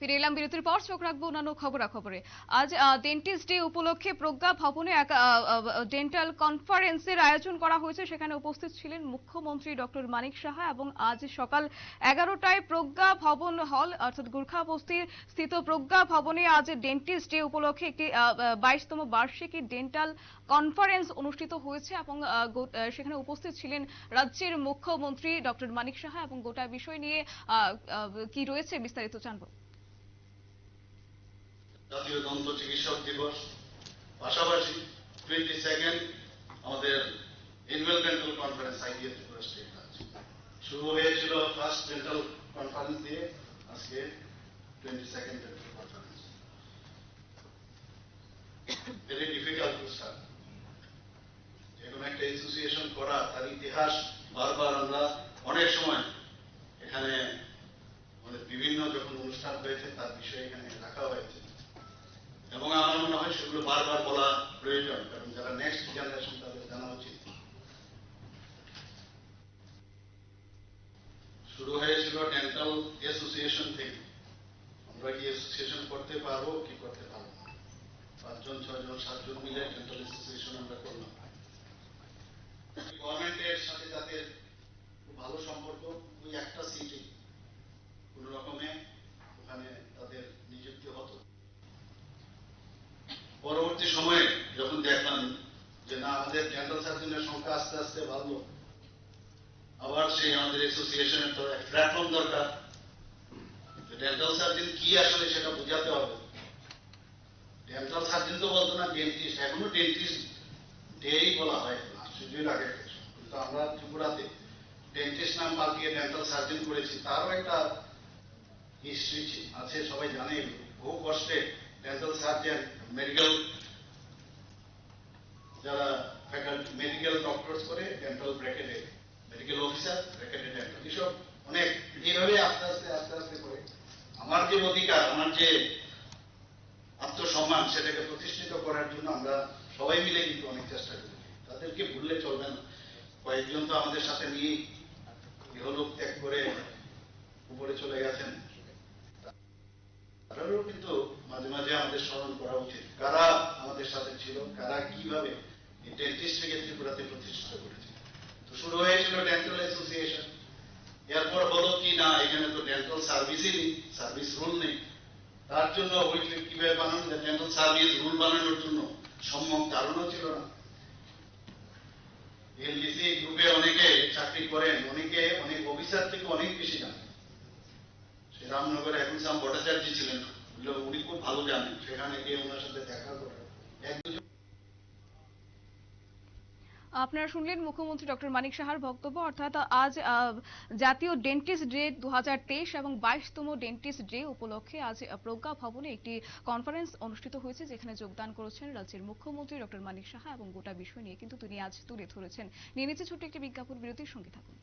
ফিরে এলাম বিরতির পর, চোখ রাখব অন্যান্য খবরাখবরে আজ ডেন্টিস্ট ডে উপলক্ষে প্রজ্ঞা ভবনে এক ডেন্টাল কনফারেন্সের আয়োজন করা হয়েছে। সেখানে উপস্থিত ছিলেন মুখ্যমন্ত্রী ডক্টর মানিক সাহা এবং আজ সকাল এগারোটায় প্রজ্ঞা ভবন হল, অর্থাৎ গুর্খা বস্তির স্থিত প্রজ্ঞা ভবনে আজ ডেন্টিস্ট ডে উপলক্ষে একটি বাইশতম বার্ষিকী ডেন্টাল কনফারেন্স অনুষ্ঠিত হয়েছে এবং সেখানে উপস্থিত ছিলেন রাজ্যের মুখ্যমন্ত্রী ডক্টর মানিক সাহা এবং গোটা বিষয় নিয়ে কি রয়েছে বিস্তারিত জানব। জাতীয় দন্ত চিকিৎসক দিবস। পাশাপাশি টোয়েন্টি সেকেন্ড আমাদের annual dental conference IDA Tripura state শুরু হয়েছিল ফার্স্ট ডেন্টাল কনফারেন্স দিয়ে, আজকে twenty second dental conference very difficult to start কোনো একটা অ্যাসোসিয়েশন করা, তার ইতিহাস বারবার আমরা অনেক সময় এখানে আমাদের বিভিন্ন যখন অনুষ্ঠান হয়েছে, তার বিষয়ে এখানে মনে হয় সেগুলো বারবার বলা প্রয়োজন, কারণ যারা নেক্সট জেনারেশন তাদের জানা উচিত। শুরু হয়েছিল ডেন্টাল অ্যাসোসিয়েশন থেকে। আমরা কি অ্যাসোসিয়েশন করতে পারব, কি করতে পারব পাঁচজন, ছয়জন, সাতজন মিলে ডেন্টাল অ্যাসোসিয়েশন আমরা করলাম। গভর্নমেন্টের সাথে তাদের খুব ভালো সম্পর্ক ওই একটা সিটে কোন রকমে ওখানে তাদের নিযুক্তি হতো পরবর্তী সময়ে যখন দেখলাম যে না, আমাদের ডেন্টাল সার্জনের সংখ্যা আস্তে আস্তে বাড়লো। আবার সেই আমাদের অ্যাসোসিয়েশনের তো এক প্ল্যাটফর্ম দরকার। ডেন্টাল সার্জন কি আসলে সেটা বোঝাতে হবে। ডেন্টাল সার্জন তো বলতো না ডেন্টিস্ট এখনও ডেন্টিস্ট ডেই বলা হয় আশ্চর্য লাগে কিন্তু আমরা ত্রিপুরাতে ডেন্টিস্ট নাম পাল্টিয়ে ডেন্টাল সার্জন করেছি, তারও একটা হিস্ট্রি আছে, সবাই জানে বহু কষ্টে ডেন্টাল সার্জন মেডিকেল যারা ফ্যাকাল্টি মেডিকেল ডক্টরস করে ডেন্টাল ব্র্যাকেটে মেডিকেল অফিসার ব্র্যাকেটে ডেন্টাল এসব অনেক এইভাবে আস্তে আস্তে আস্তে আস্তে করে। আমার যে অধিকার আমার যে আত্মসম্মান সেটাকে প্রতিষ্ঠিত করার জন্য আমরা সবাই মিলে কিন্তু অনেক চেষ্টা করি। তাদেরকে ভুললে চলবে না। কয়েকজন তো আমাদের সাথে নিয়ে ইহলোক ত্যাগ করে উপরে চলে গেছেন। তাদেরও কিন্তু মাঝে মাঝে আমাদের স্মরণ করা উচিত। কারা আমাদের সাথে ছিল, কারা কীভাবে এই ডেন্টিস্টকে ত্রিপুরাতে প্রতিষ্ঠিত করেছে। তো শুরু হয়েছিল ডেন্টাল অ্যাসোসিয়েশন এরপর হলো কি না, এখানে তো ডেন্টাল সার্ভিসই নেই সার্ভিস রুল নেই। তার জন্য ওই কীভাবে বানানো যায়? ডেন্টাল সার্ভিস রুল বানানোর জন্য সম্যক ধারণা ছিল না। এলডিসি গ্রুপে অনেকে চাকরি করেন, অনেকে, অনেক অফিসার থেকে অনেক বেশি জানেন। সে রামনগরে এখন সাম ভট্টাচার্য ছিলেন। উনি খুব ভালো জানেন। সেখানে গিয়ে ওনার সাথে দেখা করে এক দুজন আপনারা শুনলেন মুখ্যমন্ত্রী ডক্টর মানিক সাহার বক্তব্য। অর্থাৎ আজ জাতীয় ডেন্টিস্ট ডে দু হাজার তেইশ এবং বাইশতম ডেন্টিস্ট ডে উপলক্ষে আজ প্রজ্ঞা ভবনে একটি কনফারেন্স অনুষ্ঠিত হয়েছে, যেখানে যোগদান করেছেন রাজ্যের মুখ্যমন্ত্রী ডক্টর মানিক সাহা এবং গোটা বিষয় নিয়ে। কিন্তু তিনি আজ তুলে ধরেছেন। নিয়ে নিচ্ছে ছোট্ট একটি বিজ্ঞাপন, বিরতির সঙ্গে থাকুন।